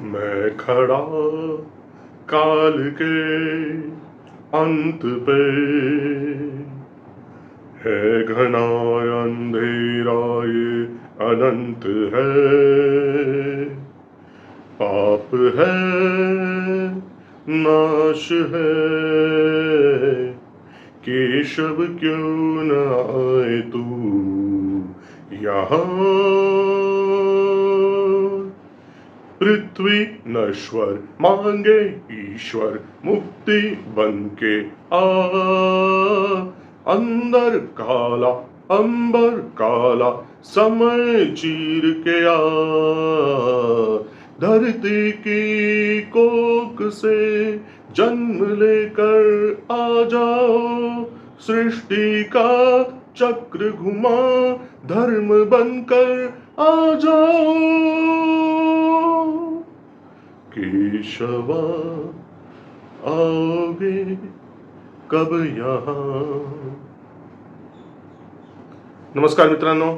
मैं खड़ा काल के अंत पे। है घना अंधेरा, ये अनंत है। पाप है, नाश है। केशव क्यों न आए तू यहाँ? पृथ्वी नश्वर, मांगे ईश्वर, मुक्ति बन के आ। अंदर काला, अंबर काला, समय चीर के आ। धरती की कोक से जन्म लेकर आ जाओ। सृष्टि का चक्र घुमा, धर्म बनकर आ जाओ। केशवा आओगे कब यहाँ? नमस्कार मित्रांनो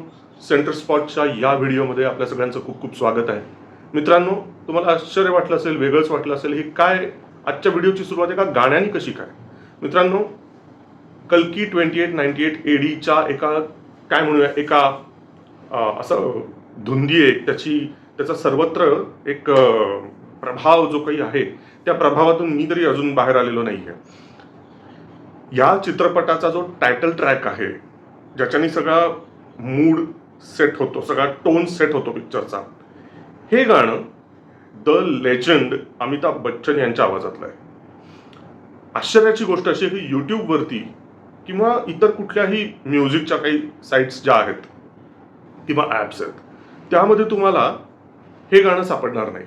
सेंटर स्पॉटच्या या व्हिडिओमध्ये आपल्या सगळ्यांचं खूप खूप स्वागत आहे. मित्रांनो तुम्हाला आश्चर्य वाटलं असेल वेगळंच वाटलं असेल हे काय आजच्या व्हिडिओची सुरुवात एका गाण्याने कशी काय? मित्रांनो कल्की ट्वेंटी एट नाईन्टी एट एडीच्या एका काय म्हणूया एका असं धुंदी आहे त्याची त्याचा सर्वत्र एक प्रभाव जो काही आहे त्या प्रभावातून मी तरी अजून बाहेर आलेलो नाही आहे या चित्रपटाचा जो टायटल ट्रॅक आहे ज्याच्याने सगळा मूड सेट होतो सगळा टोन सेट होतो पिक्चरचा हे गाणं द लेजंड अमिताभ बच्चन यांच्या आवाजातलं आहे. आश्चर्याची गोष्ट अशी आहे की यूट्यूबवरती किंवा इतर कुठल्याही म्युझिकच्या काही साईट्स ज्या आहेत किंवा ॲप्स आहेत त्यामध्ये तुम्हाला हे गाणं सापडणार नाही.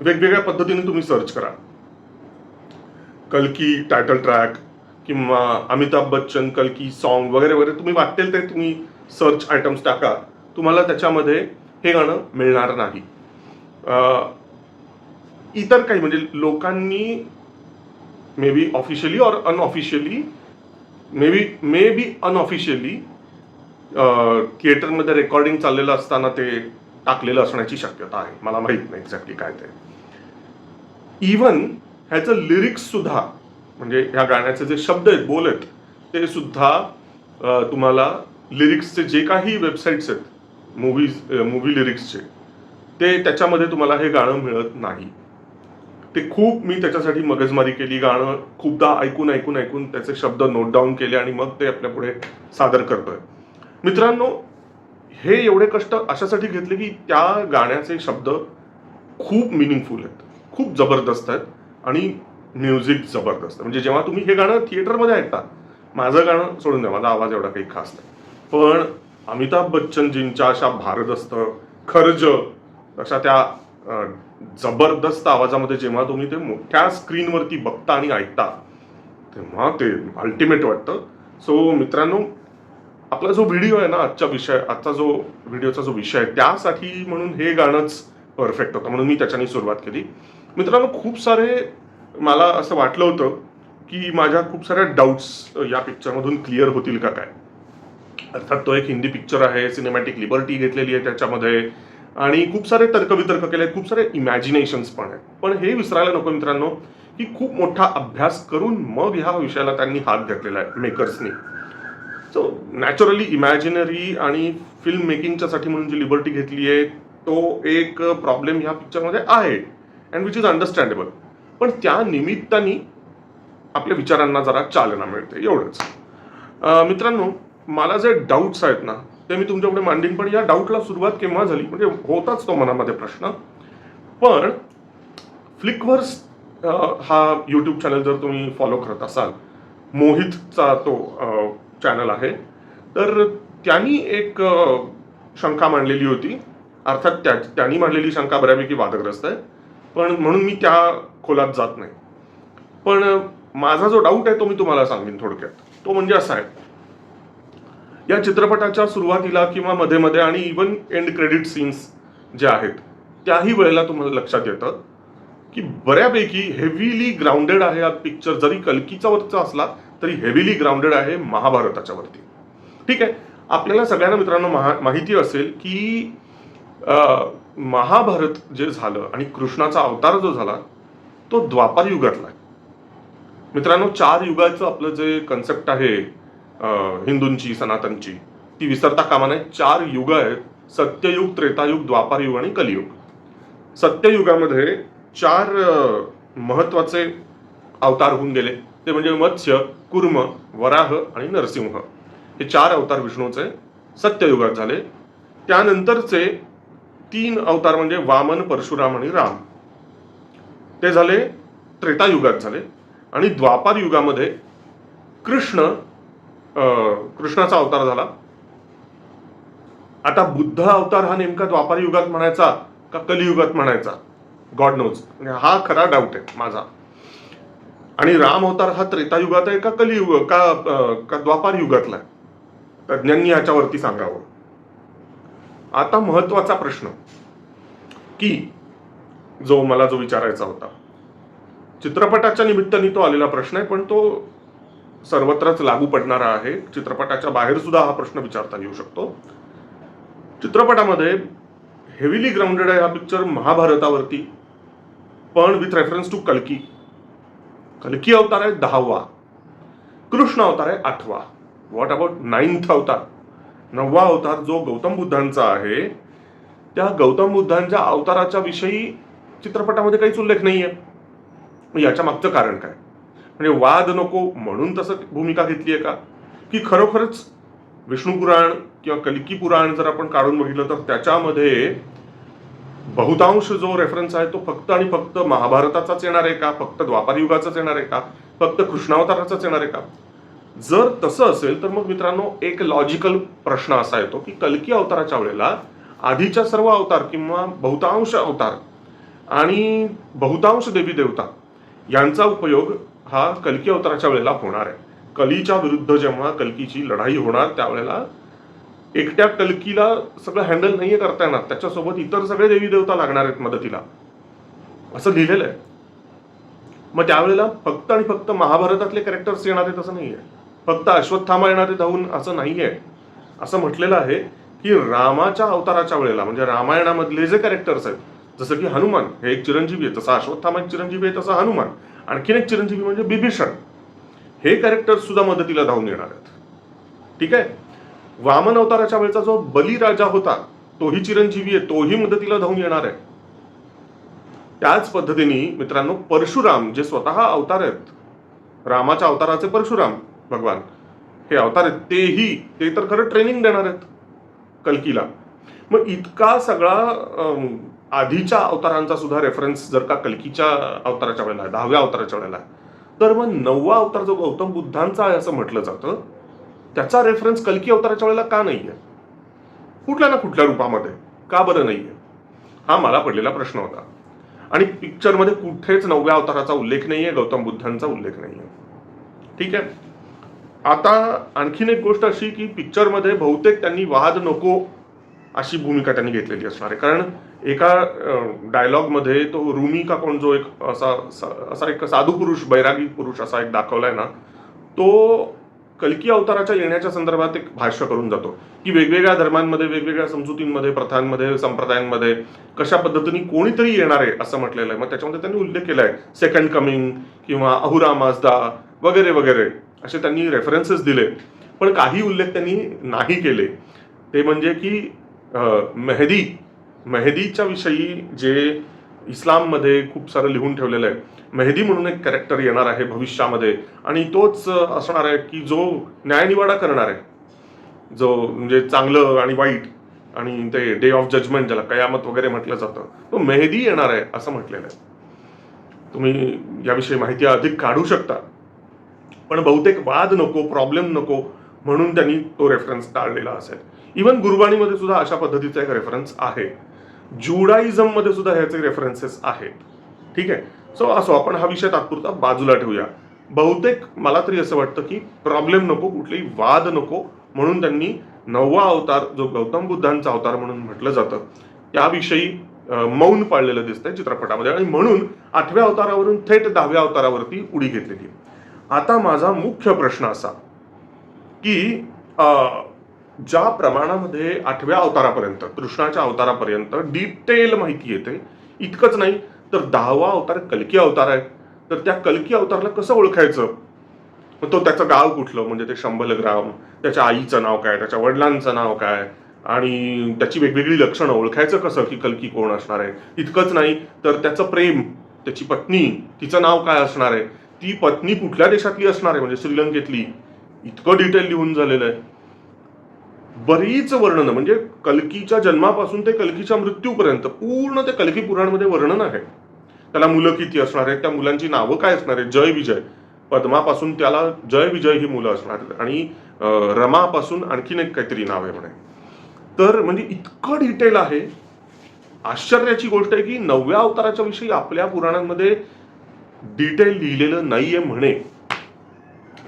वेगवेगळ्या पद्धतीने तुम्ही सर्च करा. कल्की टायटल ट्रॅक किंवा अमिताभ बच्चन कल्की सॉन्ग वगैरे वगैरे तुम्ही वाटेल ते तुम्ही सर्च आयटम्स टाका. तुम्हाला त्याच्यामध्ये हे गाणं मिळणार नाही. इतर काही म्हणजे लोकांनी maybe officially or unofficially maybe maybe unofficially थिएटरमध्ये रेकॉर्डिंग चाललेलं असताना ते टाकलेलं असण्याची शक्यता आहे. मला माहीत नाही एक्झॅक्टली काय ते. इवन ह्याचं लिरिक्स सुद्धा म्हणजे ह्या गाण्याचे जे शब्द आहेत बोल आहेत ते सुद्धा तुम्हाला लिरिक्सचे जे काही वेबसाईट्स आहेत मूवीज मूवी लिरिक्सचे ते त्याच्यामध्ये तुम्हाला हे गाणं मिळत नाही. ते खूप मी त्याच्यासाठी मगजमारी केली गाणं खूपदा ऐकून ऐकून ऐकून त्याचे शब्द नोट डाऊन केले आणि मग ते आपल्या पुढे सादर करतोय. मित्रांनो हे एवढे कष्ट अशासाठी घेतले की त्या गाण्याचे शब्द खूप मिनिंगफुल आहेत. खूप जबरदस्त आहेत आणि म्युझिक जबरदस्त. म्हणजे जेव्हा तुम्ही हे गाणं थिएटरमध्ये ऐकता माझं गाणं सोडून द्या माझा आवाज एवढा काही खास नाही. पण अमिताभ बच्चनजींच्या अशा भारदस्त खर्ज अशा त्या जबरदस्त आवाजामध्ये जेव्हा तुम्ही ते मोठ्या स्क्रीनवरती बघता आणि ऐकता तेव्हा ते अल्टिमेट वाटतं. सो मित्रांनो आपला जो व्हिडिओ आहे ना आजचा विषय आजचा जो व्हिडिओचा जो विषय आहे त्यासाठी म्हणून हे गाणंच परफेक्ट होतं म्हणून मी त्याच्याने सुरुवात केली. मित्रांनो खूप सारे मला असं वाटलं होतं की माझ्या खूप साऱ्या डाऊट्स या पिक्चरमधून क्लिअर होतील का काय. अर्थात तो एक हिंदी पिक्चर आहे सिनेमॅटिक लिबर्टी घेतलेली आहे त्याच्यामध्ये आणि खूप सारे तर्कवितर्क केले खूप सारे इमॅजिनेशन्स पण आहेत. पण हे विसरायला नको मित्रांनो की खूप मोठा अभ्यास करून मग ह्या विषयाला त्यांनी हात घातलेला आहे मेकर्सनी सो नॅचरली इमॅजिनरी आणि फिल्म मेकिंगच्यासाठी म्हणून जी लिबर्टी घेतली आहे तो एक uh, प्रॉब्लेम ह्या पिक्चरमध्ये आहे अँड विच इज अंडरस्टँडेबल पण त्या निमित्ताने आपल्या विचारांना जरा चालना मिळते एवढंच. Uh, मित्रांनो मला जे डाऊट्स आहेत ना ते मी तुमच्यापुढे मांडीन पण या डाऊटला सुरुवात केव्हा झाली म्हणजे होताच तो मनामध्ये प्रश्न. पण फ्लिकवर्स uh, हा यूट्यूब चॅनल जर तुम्ही फॉलो करत असाल मोहितचा तो चॅनल आहे. तर त्यांनी एक शंका मांडलेली होती. अर्थात त्या त्यांनी मांडलेली शंका बऱ्यापैकी वादग्रस्त आहे. पण म्हणून मी त्या खोलात जात नाही. पण माझा जो डाऊट आहे तो मी तुम्हाला सांगेन थोडक्यात. तो म्हणजे असा आहे. या चित्रपटाच्या सुरुवातीला किंवा मध्ये मध्ये आणि इवन एंड क्रेडिट सीन्स ज्या आहेत त्याही वेळेला तुम्हाला लक्षात येतं की बऱ्यापैकी हेवीली ग्राउंडेड आहे हा पिक्चर जरी कल्कीचा वरचा असला तरी हेवीली ग्राउंडेड आहे महाभारताच्या वरती. ठीक आहे? आपल्याला सगळ्यांना मित्रांनो महा माहिती असेल की महाभारत जे झालं आणि कृष्णाचा अवतार जो झाला तो द्वापार युगातला आहे. मित्रांनो चार युगाचं आपलं जे कन्सेप्ट आहे हिंदूंची सनातनची ती विसरता कामा नाही चार युग आहेत. सत्ययुग त्रेतायुग द्वापार युग आणि कलियुग. सत्ययुगामध्ये चार महत्त्वाचे अवतार होऊन गेले. ते म्हणजे मत्स्य कुर्म वराह आणि नरसिंह. हे चार अवतार विष्णूचे सत्ययुगात झाले. त्यानंतरचे तीन अवतार म्हणजे वामन परशुराम आणि राम. ते झाले त्रेतायुगात झाले. आणि द्वापार युगामध्ये कृष्ण अं, कृष्णाचा अवतार झाला. आता बुद्ध अवतार हा नेमका द्वापार युगात म्हणायचा का कलियुगात म्हणायचा? गॉड नोज हा खरा डाऊट आहे माझा. आणि राम अवतार हा त्रेतायुगात आहे का कलियुग का का द्वापार युगातला आहे? तज्ज्ञांनी याच्यावरती सांगावं. आता महत्त्वाचा प्रश्न की जो मला जो विचारायचा होता चित्रपटाच्या निमित्ताने तो आलेला प्रश्न आहे पण तो सर्वत्रच लागू पडणारा आहे. चित्रपटाच्या बाहेर सुद्धा हा प्रश्न विचारता येऊ शकतो. चित्रपटामध्ये हेविली ग्राउंडेड आहे हा पिक्चर महाभारतावरती पण विथ रेफरन्स टू कल्की. कलकी अवतार आहे दहावा? कृष्ण अवतार आहे आठवा. व्हॉट अबाउट नाईन्थ अवतार? नववा अवतार जो गौतम बुद्धांचा आहे त्या गौतम बुद्धांच्या अवताराच्या विषयी चित्रपटामध्ये काहीच उल्लेख नाही आहे याच्या मागचं कारण काय? म्हणजे वाद नको म्हणून तसं भूमिका घेतली आहे का? की खरोखरच विष्णू पुराण किंवा कल्की पुराण जर आपण काढून बघितलं तर त्याच्यामध्ये बहुतांश जो रेफरन्स आहे तो फक्त आणि फक्त महाभारताचाच येणार आहे का? फक्त द्वापारयुगाचाच येणार आहे का? फक्त कृष्णावताराचाच येणार आहे का? जर तसं असेल तर मग मित्रांनो एक लॉजिकल प्रश्न असा येतो की कलकी अवताराच्या वेळेला आधीच्या सर्व अवतार किंवा बहुतांश अवतार आणि बहुतांश देवी देवता यांचा उपयोग हा कलकी अवताराच्या वेळेला होणार आहे. कलीच्या विरुद्ध जेव्हा कलकीची लढाई होणार त्यावेळेला एकट्या टलकीला सगळं हँडल नाहीये करता येणार. त्याच्यासोबत इतर सगळे देवी देवता लागणार आहेत मदतीला. असं लिहिलेलं आहे मग त्यावेळेला फक्त आणि फक्त महाभारतातले कॅरेक्टर्स येणार आहेत असं नाहीये. फक्त अश्वत्थामा येणार धावून असं नाहीये. असं म्हटलेलं आहे की रामाच्या अवताराच्या वेळेला म्हणजे रामायणामधले जे कॅरेक्टर्स आहेत जसं की हनुमान हे एक चिरंजीवी आहे तसा अश्वत्थामा एक चिरंजीवी आहे तसा हनुमान. आणखीन एक चिरंजीवी म्हणजे बिभीषण. हे कॅरेक्टर सुद्धा मदतीला धावून येणार आहेत. ठीक आहे? वामन अवताराच्या वेळचा जो बलिराजा होता तोही चिरंजीवी आहे तोही मदतीला धावून येणार आहे. त्याच पद्धतीने मित्रांनो परशुराम जे स्वतः अवतार आहेत रामाच्या अवताराचे परशुराम भगवान हे अवतार आहेत तेही ते तर खरं ट्रेनिंग देणार आहेत कलकीला. मग इतका सगळा आधीच्या अवतारांचा सुद्धा रेफरन्स जर का कलकीच्या अवताराच्या वेळेला आहे दहाव्या अवताराच्या वेळेला आहे तर मग नववा अवतार जो गौतम बुद्धांचा आहे असं म्हटलं जातं त्याचा रेफरन्स कल्की अवताराच्या वेळेला का नाही आहे कुठल्या ना कुठल्या रूपामध्ये. का बरं नाही आहे हा मला पडलेला प्रश्न होता. आणि पिक्चरमध्ये कुठेच नवव्या अवताराचा उल्लेख नाही आहे गौतम बुद्धांचा उल्लेख नाही आहे ठीक आहे? आता आणखीन एक गोष्ट अशी की पिक्चरमध्ये बहुतेक त्यांनी वाद नको अशी भूमिका त्यांनी घेतलेली असणार आहे. कारण एका डायलॉगमध्ये तो रुमी का कोण जो एक असा असा एक साधू पुरुष बैरागी पुरुष असा एक दाखवलाय ना तो कल्की अवताराच्या येण्याच्या संदर्भात एक भाष्य करून जातो की वेगवेगळ्या धर्मांमध्ये वेगवेगळ्या समजुतींमध्ये प्रथांमध्ये संप्रदायांमध्ये कशा पद्धतीने कोणीतरी येणार आहे असं म्हटलेलं आहे. मग त्याच्यामध्ये त्यांनी उल्लेख केला आहे सेकंड कमिंग किंवा अहुरा माजदा वगैरे वगैरे असे त्यांनी रेफरन्सेस दिले. पण काही उल्लेख त्यांनी नाही केले. ते म्हणजे की मेहदी मेहदीच्या विषयी जे इस्लाममध्ये खूप सारं लिहून ठेवलेलं आहे. मेहदी म्हणून एक कॅरेक्टर येणार आहे भविष्यामध्ये. आणि तोच असणार आहे की जो न्यायनिवाडा करणार आहे. जो म्हणजे चांगलं आणि वाईट आणि ते डे ऑफ जजमेंट ज्याला कयामत वगैरे म्हटलं जातं तो मेहदी येणार आहे असं म्हटलेलं आहे. तुम्ही याविषयी माहिती अधिक काढू शकता. पण बहुतेक वाद नको प्रॉब्लेम नको म्हणून त्यांनी तो रेफरन्स टाळलेला असेल. इवन गुरुबाणीमध्ये सुद्धा अशा पद्धतीचा एक रेफरन्स आहे. जुडाइझम सुद्धा ह्याचे रेफरन्सेस आहेत. ठीक आहे? सो असो आपण हा विषय तात्पुरता बाजूला ठेवूया. बहुतेक मला तरी असं वाटतं की प्रॉब्लेम नको कुठलेही वाद नको म्हणून त्यांनी नववा अवतार जो गौतम बुद्धांचा अवतार म्हणून म्हटलं जातं त्याविषयी मौन पाळलेलं दिसतंय चित्रपटामध्ये आणि म्हणून आठव्या अवतारावरून थेट दहाव्या अवतारावरती उडी घेतलेली. आता माझा मुख्य प्रश्न असा की ज्या प्रमाणामध्ये आठव्या अवतारापर्यंत कृष्णाच्या अवतारापर्यंत डिटेल माहिती येते इतकंच नाही तर दहावा अवतार कलकी अवतार आहे. तर त्या कलकी अवतारला कसं ओळखायचं? मग तो त्याचं गाव कुठलं? म्हणजे ते शंभलग्राम त्याच्या आईचं नाव काय त्याच्या वडिलांचं नाव काय आणि त्याची वेगवेगळी लक्षणं ओळखायचं कसं की कलकी कोण असणार आहे? इतकंच नाही तर त्याचं प्रेम त्याची पत्नी तिचं नाव काय असणार आहे? ती पत्नी कुठल्या देशातली असणार आहे? म्हणजे श्रीलंकेतली. इतकं डिटेल लिहून झालेलं आहे. बरीच वर्णनं म्हणजे कलकीच्या जन्मापासून ते कलकीच्या मृत्यूपर्यंत पूर्ण ते कल्की पुराणमध्ये वर्णन आहे. त्याला मुलं किती असणार आहेत त्या मुलांची नावं काय असणार आहेत? जय विजय. पद्मापासून त्याला जय विजय ही मुलं असणार आहेत. आणि रमापासून आणखीन एक काहीतरी नाव आहे म्हणे. तर म्हणजे इतकं डिटेल आहे. आश्चर्याची गोष्ट आहे की नवव्या अवताराच्या विषयी आपल्या पुराणांमध्ये डिटेल लिहिलेलं नाहीये म्हणे.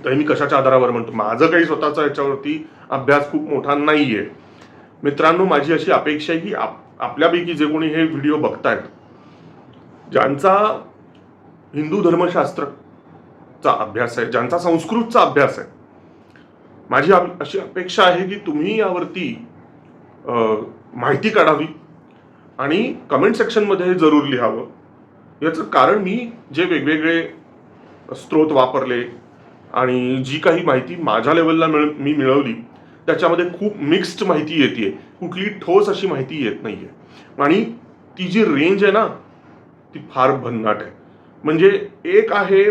तर मी कशाच्या आधारावर म्हणतो? माझं काही स्वतःचा याच्यावरती अभ्यास खूप मोठा नाही आहे मित्रांनो माझी अशी अपेक्षा आहे की आप- आपल्यापैकी जे कोणी हे व्हिडिओ बघतायत ज्यांचा हिंदू धर्मशास्त्रचा अभ्यास आहे ज्यांचा संस्कृतचा अभ्यास आहे माझी अशी अपेक्षा आहे की तुम्ही यावरती माहिती काढावी आणि कमेंट सेक्शनमध्ये हे जरूर लिहावं. याचं कारण मी जे वेगवेगळे स्रोत वापरले आणि जी काही माहिती माझ्या लेवलला मिळ मी मिळवली त्याच्यामध्ये खूप मिक्स्ड माहिती येते कुठली ठोस अशी माहिती येत नाहीये. आणि ती जी रेंज आहे ना ती फार भन्नाट आहे. म्हणजे एक आहे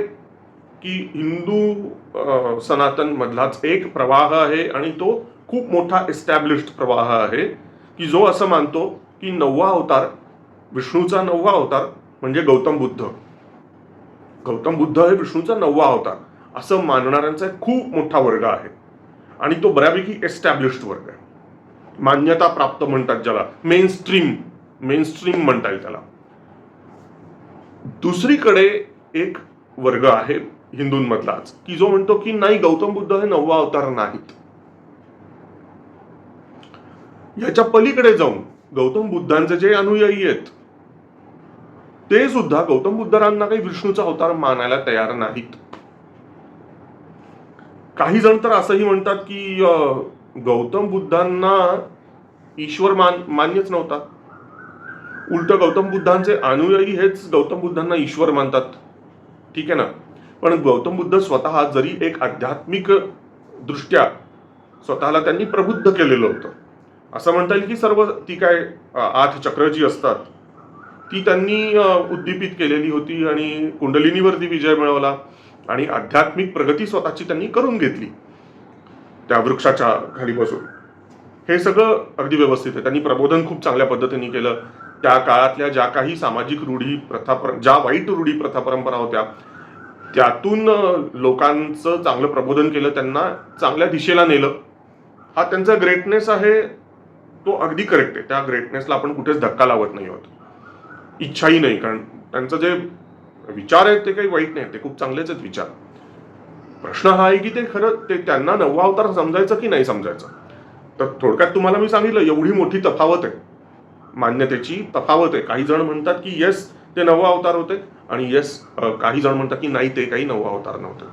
की हिंदू सनातनमधलाच सनातन मधलाच एक प्रवाह आहे आणि तो खूप मोठा एस्टॅब्लिश्ड प्रवाह आहे की जो असं मानतो की नववा अवतार विष्णूचा नववा अवतार म्हणजे गौतम बुद्ध. गौतम बुद्ध हे विष्णूचा नववा अवतार. असं मानणाऱ्यांचा खूप मोठा वर्ग आहे. आणि तो बऱ्यापैकी एस्टॅब्लिश्ड वर्ग आहे. मान्यता प्राप्त म्हणतात ज्याला. मेन स्ट्रीम मेन स्ट्रीम म्हणता येईल त्याला. दुसरीकडे एक वर्ग आहे हिंदूंमधलाच की जो म्हणतो की नाही गौतम बुद्ध हे नववा अवतार नाहीत. याच्या पलीकडे जाऊन गौतम बुद्धांचे जे अनुयायी आहेत ते सुद्धा गौतम बुद्धांना काही विष्णूचा अवतार मानायला तयार नाहीत. काही जण तर असंही म्हणतात की गौतम बुद्धांना ईश्वर मान मान्यच नव्हता. उलट गौतम बुद्धांचे अनुयायी हेच गौतम बुद्धांना ईश्वर मानतात. ठीक आहे ना? पण गौतम बुद्ध स्वतः जरी एक आध्यात्मिक दृष्ट्या स्वतःला त्यांनी प्रबुद्ध केलेलं होतं. असं म्हणता येईल की सर्व ती काय आठ चक्र जी असतात ती त्यांनी उद्दीपित केलेली होती आणि कुंडलिनीवरती विजय मिळवला. आणि आध्यात्मिक प्रगती स्वतःची त्यांनी करून घेतली त्या वृक्षाच्या खाली बसून. हे सगळं अगदी व्यवस्थित आहे. त्यांनी प्रबोधन खूप चांगल्या पद्धतीने केलं. त्या काळातल्या ज्या काही सामाजिक रूढी प्रथा ज्या वाईट रूढी प्रथा परंपरा होत्या त्यातून लोकांचं चांगलं प्रबोधन केलं त्यांना चांगल्या दिशेला नेलं. हा त्यांचा ग्रेटनेस आहे तो अगदी करेक्ट आहे. त्या ग्रेटनेसला आपण कुठेच धक्का लावत नाही आहोत. इच्छाही नाही कारण त्यांचं जे विचार आहेत ते काही वाईट नाही. ते खूप चांगलेच आहेत विचार. प्रश्न हा आहे की ते खरं ते त्यांना नववा अवतार समजायचं की नाही समजायचं? तर थोडक्यात तुम्हाला मी सांगितलं एवढी मोठी तफावत आहे. मान्यतेची तफावत आहे. काही जण म्हणतात की येस ते नववा अवतार होते. आणि येस काही जण म्हणतात की नाही ते काही नववा अवतार नव्हते.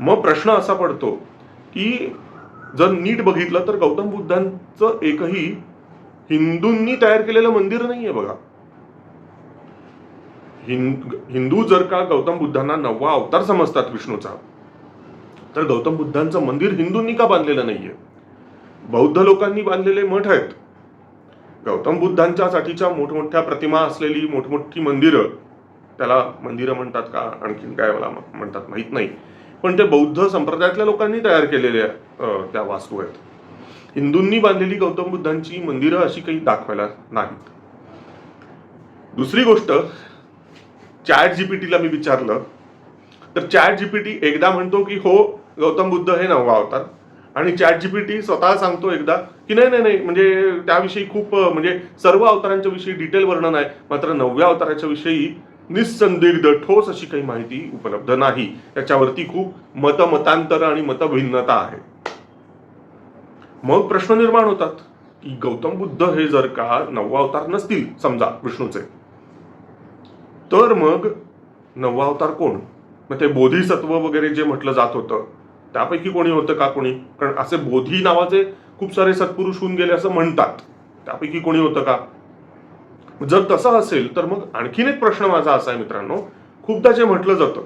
मग प्रश्न असा पडतो की जर नीट बघितलं तर गौतम बुद्धांचं एकही हिंदूंनी तयार केलेलं मंदिर नाहीये बघा. हिंद हिंदू जर का गौतम बुद्धांना नववा अवतार समजतात विष्णूचा तर गौतम बुद्धांचं मंदिर हिंदूंनी का बांधलेलं नाहीये? बौद्ध लोकांनी बांधलेले मठ आहेत. गौतम बुद्धांच्या साठीच्या मोठमोठ्या प्रतिमा असलेली मोठमोठी मंदिरं त्याला मंदिरं म्हणतात का? आणखीन काय मला म्हणतात माहीत नाही. पण ते बौद्ध संप्रदायातल्या लोकांनी तयार केलेल्या त्या वास्तू आहेत. हिंदूंनी बांधलेली गौतम बुद्धांची मंदिरं अशी काही दाखवायला नाहीत. दुसरी गोष्ट चॅट जीपीटीला मी विचारलं तर चॅट जीपीटी एकदा म्हणतो की हो गौतम बुद्ध हे नववा अवतार. आणि चॅट जीपीटी स्वतः सांगतो एकदा की नाही नाही नाही म्हणजे त्याविषयी खूप म्हणजे सर्व अवतारांच्या विषयी डिटेल वर्णन आहे मात्र नवव्या अवताराच्या विषयी निसंदिग्ध ठोस अशी काही माहिती उपलब्ध नाही. त्याच्यावरती खूप मतमतांतर आणि मतभिन्नता आहे. मग प्रश्न निर्माण होतात की गौतम बुद्ध हे जर का नववा अवतार नसतील समजा विष्णूचे. तर मग नववा अवतार कोण? मग ते बोधिसत्व वगैरे जे म्हटलं जात होतं त्यापैकी कोणी होतं का कोणी? कारण असे बोधी नावाचे खूप सारे सत्पुरुष होऊन गेले असं म्हणतात. त्यापैकी कोणी होतं का? जर तसं असेल तर मग आणखीन एक प्रश्न माझा असा आहे मित्रांनो. खूपदा जे म्हटलं जातं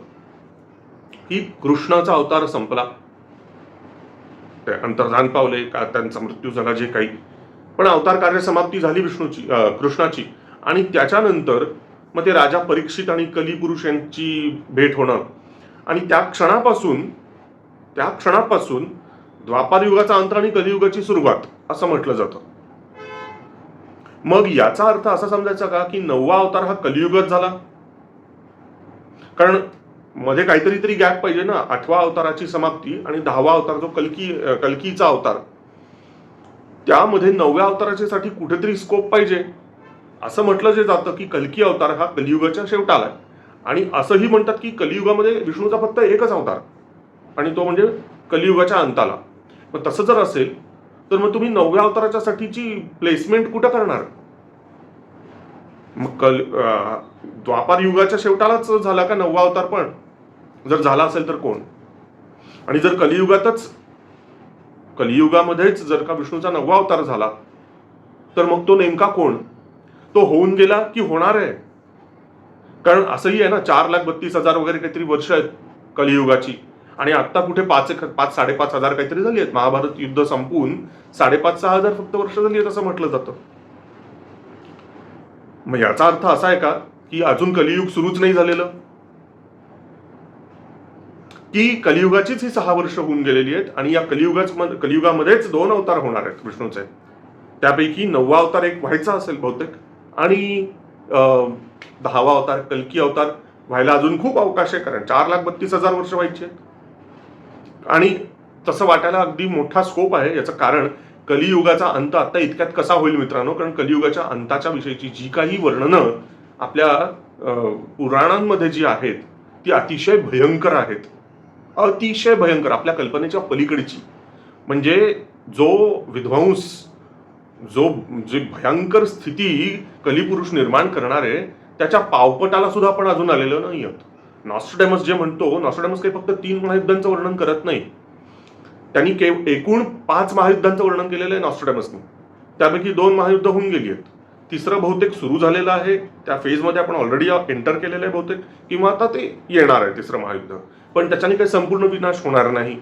की कृष्णाचा अवतार संपला. ते अंतर्धान पावले का त्यांचा मृत्यू झाला जे काही. पण अवतार कार्य समाप्ती झाली विष्णूची कृष्णाची. आणि त्याच्यानंतर मग ते राजा परीक्षित आणि कलिपुरुष यांची भेट होणं. आणि त्या क्षणापासून त्या क्षणापासून द्वापार युगाचा अंत आणि कलियुगाची सुरुवात असं म्हटलं जातं. मग याचा अर्थ असा समजायचा का की नववा अवतार हा कलियुगच झाला? कारण मध्ये काहीतरी तरी गॅप पाहिजे ना आठवा अवताराची समाप्ती आणि दहावा अवतार जो कलकी कलकीचा अवतार. त्यामध्ये नवव्या अवताराच्या साठी कुठेतरी स्कोप पाहिजे. असं म्हटलं जे जातं की कलकी अवतार हा कलियुगाच्या शेवटाला आहे. आणि असंही म्हणतात की कलियुगामध्ये विष्णूचा फक्त एकच अवतार. आणि तो म्हणजे कलियुगाच्या अंताला. मग तसं जर असेल तर मग तुम्ही नवव्या अवताराच्या साठीची प्लेसमेंट कुठं करणार? मग कल द्वापार युगाच्या शेवटालाच झाला का नववा अवतार पण? जर झाला असेल तर कोण? आणि जर कलियुगातच कलियुगामध्येच जर का विष्णूचा नववा अवतार झाला तर मग तो नेमका कोण? तो होऊन गेला की होणार आहे. कारण असंही आहे ना चार लाख बत्तीस हजार वगैरे काहीतरी वर्ष आहेत कलियुगाची. आणि आत्ता कुठे पाच पाच साडेपाच हजार काहीतरी झाली आहेत. महाभारत युद्ध संपून साडेपाच सहा हजार फक्त वर्ष झाली आहेत असं म्हटलं जातं. मग याचा अर्थ असा आहे का की अजून कलियुग सुरूच नाही झालेलं? की कलियुगाचीच ही सहा वर्ष होऊन गेलेली आहेत आणि या कलियुगाच कलियुगामध्येच दोन अवतार होणार आहेत विष्णूचे. त्यापैकी नववा अवतार एक व्हायचा असेल बहुतेक. आणि दहावा अवतार कलकी अवतार व्हायला अजून खूप अवकाश आहे कारण चार लाख बत्तीस हजार वर्ष व्हायचे आहेत. आणि तसं वाटायला अगदी मोठा स्कोप आहे याचं कारण कलियुगाचा अंत आता इतक्यात कसा होईल मित्रांनो? कारण कलियुगाच्या अंताच्या विषयीची जी काही वर्णनं आपल्या पुराणांमध्ये जी आहेत ती अतिशय भयंकर आहेत. अतिशय भयंकर आपल्या कल्पनेच्या पलीकडची. म्हणजे जो विध्वंस जो जे भयंकर स्थिती कलिपुरुष निर्माण करणार आहे त्याच्या पावपटाला सुद्धा आपण अजून आलेलो नाही आहोत नॉस्टडेमस जे म्हणतो नॉस्टडेमस काही फक्त तीन महायुद्धांचं वर्णन करत नाही. त्यांनी के एकूण पाच महायुद्धांचं वर्णन केलेलं आहे नॉस्टडेमसने त्यापैकी दोन महायुद्ध होऊन गेली आहेत. तिसरं बहुतेक सुरू झालेलं आहे. त्या फेजमध्ये आपण ऑलरेडी एंटर केलेलं आहे बहुतेक किंवा आता ते येणार आहे तिसरं महायुद्ध. पण त्याच्याने काही संपूर्ण विनाश होणार नाही.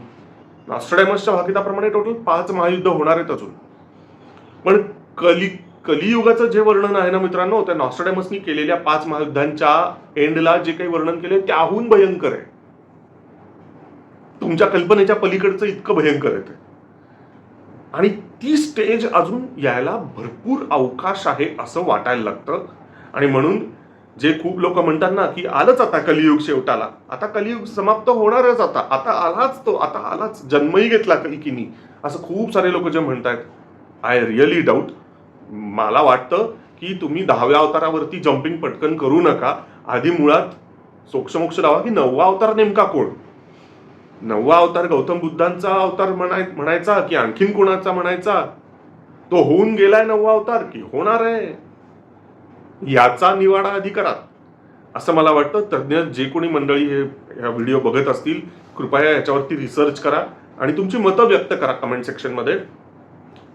नॉस्टडेमसच्या भाकिताप्रमाणे टोटल पाच महायुद्ध होणार आहेत अजून. पण कली कलियुगाचं जे वर्णन आहे ना मित्रांनो त्या नॉस्टडेमसनी केलेल्या पाच महायुद्धांच्या एंडला जे काही वर्णन केले त्याहून भयंकर आहे. तुमच्या कल्पनेच्या पलीकडचं इतकं भयंकर आहे ते. आणि ती स्टेज अजून यायला भरपूर अवकाश आहे असं वाटायला लागतं. आणि म्हणून जे खूप लोक म्हणतात ना की आलंच आता कलियुग शेवटाला. आता कलियुग समाप्त होणारच आता. आता आलाच तो. आता आलाच. जन्मही घेतला की नाही असं खूप सारे लोक जे म्हणतात आय रिअली डाऊट मला वाटतं की तुम्ही दहाव्या अवतारावरती जम्पिंग पटकन करू नका. आधी मुळात सोक्षमोक्ष लावा की नववा अवतार नेमका कोण? नववा अवतार गौतम बुद्धांचा अवतार म्हणाय म्हणायचा की आणखीन कोणाचा म्हणायचा? तो होऊन गेलाय नववा अवतार की होणार आहे? याचा निवाडा आधी करा असं मला वाटतं. तज्ज्ञ जे कोणी मंडळी हे ह्या व्हिडिओ बघत असतील कृपया याच्यावरती रिसर्च करा आणि तुमची मतं व्यक्त करा कमेंट सेक्शनमध्ये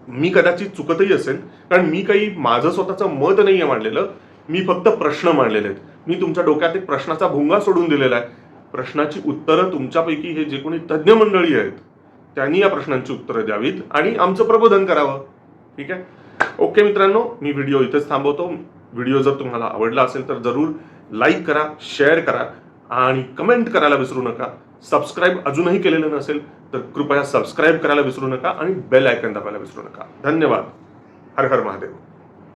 मी कदाचित चुकतही असेल कारण मी काही माझं स्वतःचं मत नाही आहे मांडलेलं. मी फक्त प्रश्न मांडलेले आहेत. मी तुमच्या डोक्यात एक प्रश्नाचा भुंगा सोडून दिलेला आहे. प्रश्नाची उत्तरं तुमच्यापैकी हे जे कोणी तज्ज्ञ मंडळी आहेत त्यांनी या प्रश्नांची उत्तरं द्यावीत आणि आमचं प्रबोधन करावं. ठीक आहे? ओके मित्रांनो मी व्हिडिओ इथेच थांबवतो. व्हिडिओ जर तुम्हाला आवडला असेल तर जरूर लाईक करा शेअर करा आणि कमेंट करायला विसरू नका. सबस्क्राईब अजूनही केलेलं नसेल तर कृपया सबस्क्राईब करायला विसरू नका आणि बेल आयकन दाबायला विसरू नका. धन्यवाद. हर हर महादेव.